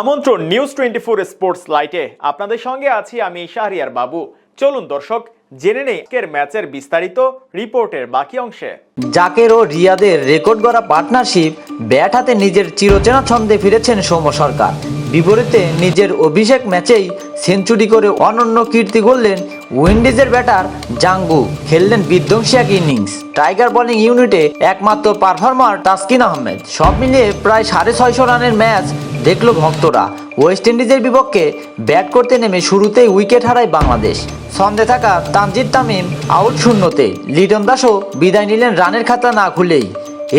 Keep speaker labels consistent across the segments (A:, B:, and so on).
A: আমন্ত্রণ news twenty four sports লাইটে আপনাদের সঙ্গে আছি আমি শাহরিয়ার বাবু। চলুন দর্শক, জেনে নেই আজকের ম্যাচের বিস্তারিত রিপোর্টের বাকি অংশে।
B: জাকের ও রিয়াদের রেকর্ড করা পার্টনারশিপ ব্যাট হাতে নিজের চিরচেনা ছন্দে ফিরেছেন সৌম্য সরকার। বিপরীতে নিজের অভিষেক ম্যাচেই সেঞ্চুরি করে অনন্য কীর্তি করলেন উইন্ডিজের ব্যাটার জাঙ্গু। খেললেন বিধ্বংসী এক ইনিংস। টাইগার বোলিং ইউনিটে একমাত্র পারফর্মার তাসকিন আহমেদ। সব মিলিয়ে প্রায় সাড়ে ছয়শো রানের ম্যাচ দেখল ভক্তরা। ওয়েস্ট ইন্ডিজের বিপক্ষে ব্যাট করতে নেমে শুরুতেই উইকেট হারায় বাংলাদেশ। ছন্দে থাকা তানজিদ তামিম আউট শূন্যতে। লিটন দাসও বিদায় নিলেন রানের খাতা না খুলেই।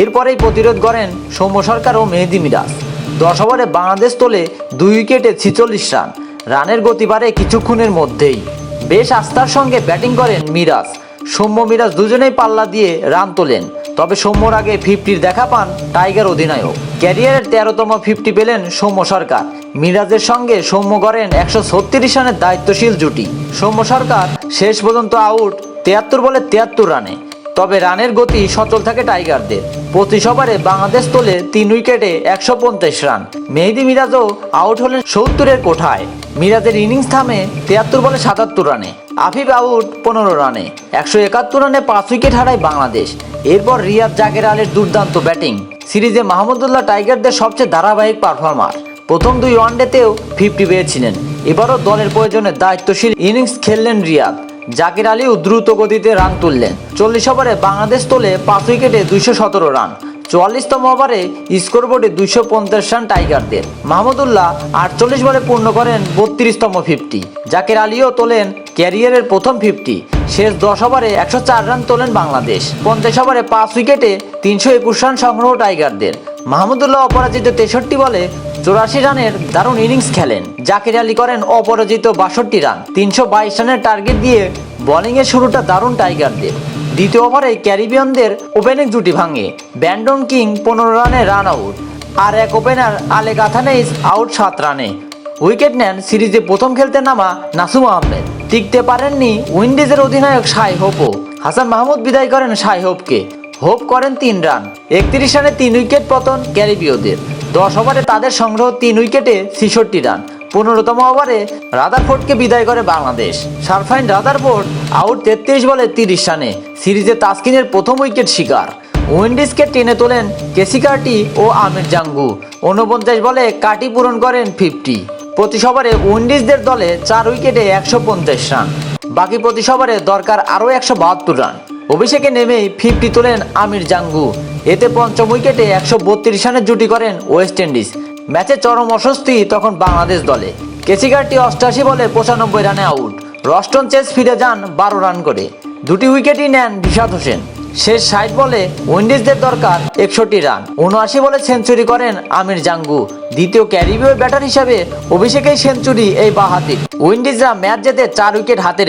B: এরপরেই প্রতিরোধ করেন সৌম্য সরকার ও মেহেদি মিরাজ। দশ ওভারে বাংলাদেশ তোলে দুই উইকেটে ছিচল্লিশ রান। রানের গতি বাড়ে কিছুক্ষণের মধ্যেই। বেশ আস্থার সঙ্গে ব্যাটিং করেন মিরাজ। সৌম্য মিরাজ দুজনেই পাল্লা দিয়ে রান তোলেন। তবে সৌম্যর আগে ফিফটির দেখা পান টাইগার অধিনায়ক। ক্যারিয়ারের তেরোতম ফিফটি পেলেন সৌম্য সরকার। মিরাজের সঙ্গে সৌম্য করেন একশো ছত্রিশ রানের দায়িত্বশীল জুটি। সৌম্য সরকার শেষ পর্যন্ত আউট, তিয়াত্তর বলে তিয়াত্তর রানে। তবে রানের গতি সচল থাকে টাইগারদের। প্রতি ওভারে বাংলাদেশ তোলে তিন উইকেটে একশো পঞ্চাশ রান। মেহেদি মিরাজও আউট হলেন সত্তরের কোঠায়। মিরাজের ইনিংস থামে তিয়াত্তর বলে সাতাত্তর রানে। আফিফ আউট পনেরো রানে। একশো একাত্তর রানে পাঁচ উইকেট হারায় বাংলাদেশ। এরপর রিয়াদ জাকের আলের দুর্দান্ত ব্যাটিং। সিরিজে মাহমুদুল্লাহ টাইগারদের সবচেয়ে ধারাবাহিক পারফরমার। প্রথম দুই ওয়ানডেতেও ফিফটি পেয়েছিলেন। এবারও দলের প্রয়োজনে দায়িত্বশীল ইনিংস খেললেন রিয়াদ। জাকির আলীও দ্রুত গতিতে রান তুললেন। চল্লিশ ওভারে বাংলাদেশ তোলে পাঁচ উইকেটে দুইশো সতেরো রান। চুয়াল্লিশতম ওভারে স্কোর বোর্ডে দুইশো পঞ্চাশ রান টাইগারদের। মাহমুদুল্লাহ আটচল্লিশ বলে পূর্ণ করেন বত্রিশতম ফিফটি। জাকির আলীও তোলেন ক্যারিয়ারের প্রথম ফিফটি। শেষ দশ ওভারে একশো চার রান তোলেন বাংলাদেশ। পঞ্চাশ ওভারে পাঁচ উইকেটে তিনশো একুশ রান সংগ্রহ টাইগারদের। মাহমুদুল্লাহ অপরাজিত তেষট্টি বলে চৌরাশি রানের দারুণ ইনিংস খেলেন। জাকির আলী করেন অপরাজিত বাষট্টি রান। তিনশো বাইশ রানের টার্গেট দিয়ে বোলিংয়ের শুরুটা দারুণ টাইগারদের। দ্বিতীয় ওভারে ক্যারিবিয়ানদের ওপেনিং জুটি ভাঙে। ব্যান্ডন কিং পনেরো রানে রান আউট। আর এক ওপেনার আলেক আথানেইস আউট সাত রানে। উইকেট নেন সিরিজে প্রথম খেলতে নামা নাসুম আহমেদ। টিকতে পারেননি উইন্ডিজের অধিনায়ক সাই হোপও। হাসান মাহমুদ বিদায় করেন সাই হোপকে। হোপ করেন তিন রান। একত্রিশ রানে তিন উইকেট পতন ক্যারিবীয়দের। দশ ওভারে তাদের সংগ্রহ তিন উইকেটে ছেষট্টি রান। পনেরোতম ওভারে রাদারফোর্ডকে বিদায় করে বাংলাদেশ। সারফাইন রাদারফোর্ড আউট তেত্রিশ বলে তিরিশ রানে। সিরিজে তাসকিনের প্রথম উইকেট শিকার। উইন্ডিজকে টেনে তোলেন কেসিকার্টি ও আমির জাঙ্গু। ঊনপঞ্চাশ বলে কাটি পূরণ করেন ফিফটি। প্রতি ওভারে উইন্ডিজদের দলে চার উইকেটে একশো পঞ্চাশ রান। বাকি প্রতি ওভারে দরকার আরও একশো বাহাত্তর রান। অভিষেকে নেমেই ফিফটি তোলেন আমির জাঙ্গু। এতে পঞ্চম উইকেটে একশো বত্রিশ রানের জুটি করেন ওয়েস্ট ইন্ডিজ। ম্যাচে চরম অস্বস্তি তখন বাংলাদেশ দলে। কেসিকারটি অষ্টাশি বলে পঁচানব্বই রানে আউট। রস্টন চেস ফিরে যান বারো রান করে। দুটি উইকেটই নেন বিষাদ হোসেন। শেষ ষাট বলে উইন্ডিজদের দরকার একষট্টি রান। উনআশি বলে সেঞ্চুরি করেন আমির জাঙ্গু। দ্বিতীয় ক্যারিবীয় ব্যাটার হিসাবে অভিষেকেই সেঞ্চুরি এই বাহাতি উইন্ডিজরা ম্যাচ জেতে চার উইকেট হাতে